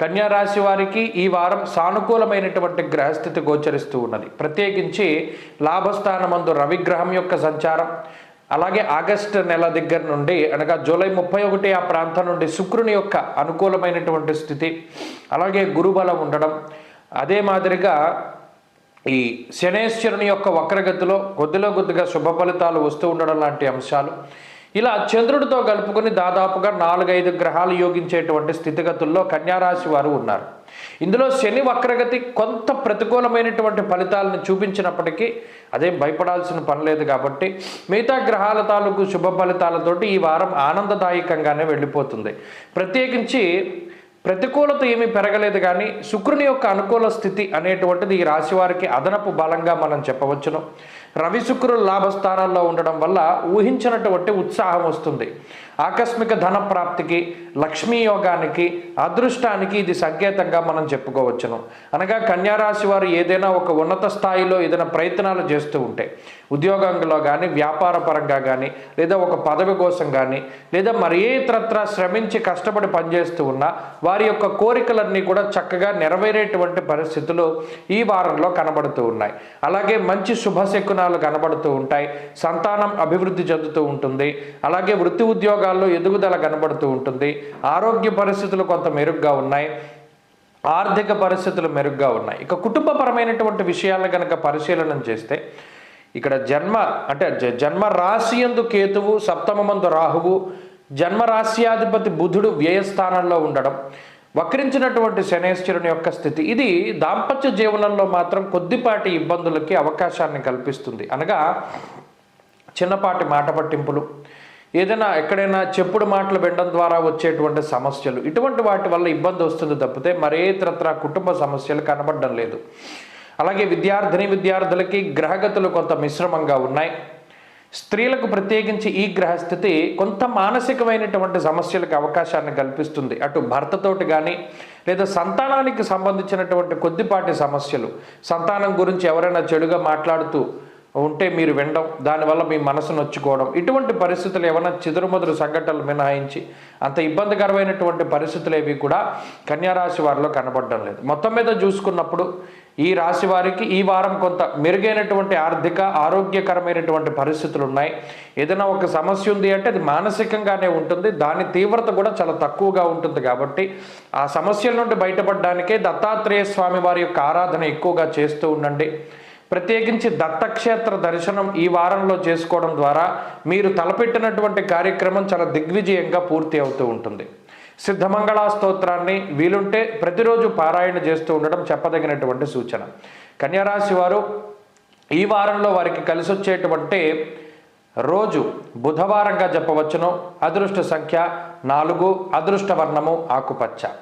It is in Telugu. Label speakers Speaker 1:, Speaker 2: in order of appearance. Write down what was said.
Speaker 1: కన్యా రాశి వారికి ఈ వారం సానుకూలమైనటువంటి గ్రహస్థితి గోచరిస్తూ ఉన్నది. ప్రత్యేకించి లాభస్థానమందు రవిగ్రహం యొక్క సంచారం అలాగే ఆగస్టు నెల దగ్గర నుండి అనగా జూలై ముప్పై ఒకటి ఆ ప్రాంతం నుండి శుక్రుని యొక్క అనుకూలమైనటువంటి స్థితి అలాగే గురుబలం ఉండడం. అదే మాదిరిగా ఈ శనేశ్వరుని యొక్క వక్రగతిలో కొద్దిలో కొద్దిగా శుభ ఫలితాలు వస్తూ ఉండడం లాంటి అంశాలు. ఇలా చంద్రుడితో కలుపుకొని దాదాపుగా నాలుగైదు గ్రహాలు యోగించేటువంటి స్థితిగతుల్లో కన్యారాశి వారు ఉన్నారు. ఇందులో శని వక్రగతి కొంత ప్రతికూలమైనటువంటి ఫలితాలను చూపించినప్పటికీ అదేం భయపడాల్సిన పని లేదు కాబట్టి మిగతా గ్రహాల తాలూకు శుభ ఫలితాలతోటి ఈ వారం ఆనందదాయకంగానే వెళ్ళిపోతుంది. ప్రత్యేకించి ప్రతికూలత ఏమీ పెరగలేదు కానీ శుక్రుని యొక్క అనుకూల స్థితి అనేటువంటిది ఈ రాశి వారికి అదనపు బలంగా మనం చెప్పవచ్చును. రవి శుక్రులు లాభస్థానాల్లో ఉండడం వల్ల ఊహించినటువంటి ఉత్సాహం వస్తుంది. ఆకస్మిక ధన ప్రాప్తికి లక్ష్మీ యోగానికి అదృష్టానికి ఇది సంకేతంగా మనం చెప్పుకోవచ్చును. అనగా కన్యారాశి వారు ఏదైనా ఒక ఉన్నత స్థాయిలో ఏదైనా ప్రయత్నాలు చేస్తూ ఉంటే ఉద్యోగంలో కానీ వ్యాపార పరంగా కానీ లేదా ఒక పదవి కోసం కానీ లేదా మరి ఇతరత్ర శ్రమించి కష్టపడి పనిచేస్తూ ఉన్నా వారి యొక్క కోరికలన్నీ కూడా చక్కగా నెరవేరేటువంటి పరిస్థితులు ఈ వారంలో కనబడుతూ ఉన్నాయి. అలాగే మంచి శుభశకున లక్షణాలు కనబడుతూ ఉంటాయి సంతానం అభివృద్ధి చెందుతూ ఉంటుంది. అలాగే వృత్తి ఉద్యోగాల్లో ఎదుగుదల కనబడుతూ ఉంటుంది. ఆరోగ్య పరిస్థితులు కొంత మెరుగ్గా ఉన్నాయి. ఆర్థిక పరిస్థితులు మెరుగ్గా ఉన్నాయి. ఇక కుటుంబపరమైనటువంటి విషయాలను కనుక పరిశీలన చేస్తే ఇక్కడ జన్మ అంటే జ- జన్మ రాశి యందు కేతువు సప్తమమందు రాహువు జన్మ రాశ్యాధిపతి బుధుడు వ్యయస్థానంలో ఉండడం వక్రించినటువంటి శనేశ్వరుని యొక్క స్థితి. ఇది దాంపత్య జీవనంలో మాత్రం కొద్దిపాటి ఇబ్బందులకి అవకాశాన్ని కల్పిస్తుంది. అనగా చిన్నపాటి మాట పట్టింపులు ఏదైనా ఎక్కడైనా చెప్పుడు మాటలు వినడం ద్వారా వచ్చేటువంటి సమస్యలు. ఇటువంటి వాటి వల్ల ఇబ్బంది వస్తుంది తప్పితే మరే ఇతరత్ర కుటుంబ సమస్యలు కనబడడం లేదు. అలాగే విద్యార్థిని విద్యార్థులకి గ్రహగతులు కొంత మిశ్రమంగా ఉన్నాయి. స్త్రీలకు ప్రత్యేకించి ఈ గ్రహస్థితి కొంత మానసికమైనటువంటి సమస్యలకు అవకాశాన్ని కల్పిస్తుంది. అటు భర్తతోటి కానీ లేదా సంతానానికి సంబంధించినటువంటి కొద్దిపాటి సమస్యలు. సంతానం గురించి ఎవరైనా చెడుగా మాట్లాడుతూ ఉంటే మీరు వినడం దానివల్ల మీ మనసు నొచ్చుకోవడం. ఇటువంటి పరిస్థితులు ఏమైనా చిదురుమదురు సంఘటనలు మినహాయించి అంత ఇబ్బందికరమైనటువంటి పరిస్థితులు ఏవి కూడా కన్యారాశి వారిలో కనబడడం లేదు. మొత్తం మీద చూసుకున్నప్పుడు ఈ రాశి వారికి ఈ వారం కొంత మెరుగైనటువంటి ఆర్థిక ఆరోగ్యకరమైనటువంటి పరిస్థితులు ఉన్నాయి. ఏదైనా ఒక సమస్య ఉంది అంటే అది మానసికంగానే ఉంటుంది. దాని తీవ్రత కూడా చాలా తక్కువగా ఉంటుంది కాబట్టి ఆ సమస్యల నుండి బయటపడడానికే దత్తాత్రేయ స్వామి వారి యొక్క ఆరాధన ఎక్కువగా చేస్తూ ఉండండి. ప్రత్యేకించి దత్తక్షేత్ర దర్శనం ఈ వారంలో చేసుకోవడం ద్వారా మీరు తలపెట్టినటువంటి కార్యక్రమం చాలా దిగ్విజయంగా పూర్తి అవుతూ ఉంటుంది. సిద్ధమంగళా స్తోత్రాన్ని వీలుంటే ప్రతిరోజు పారాయణ చేస్తూ ఉండడం చెప్పదగినటువంటి సూచన. కన్యారాశి వారు ఈ వారంలో వారికి కలిసి వచ్చేటువంటి రోజు బుధవారంగా చెప్పవచ్చును అదృష్ట సంఖ్య నాలుగు అదృష్ట వర్ణము ఆకుపచ్చ.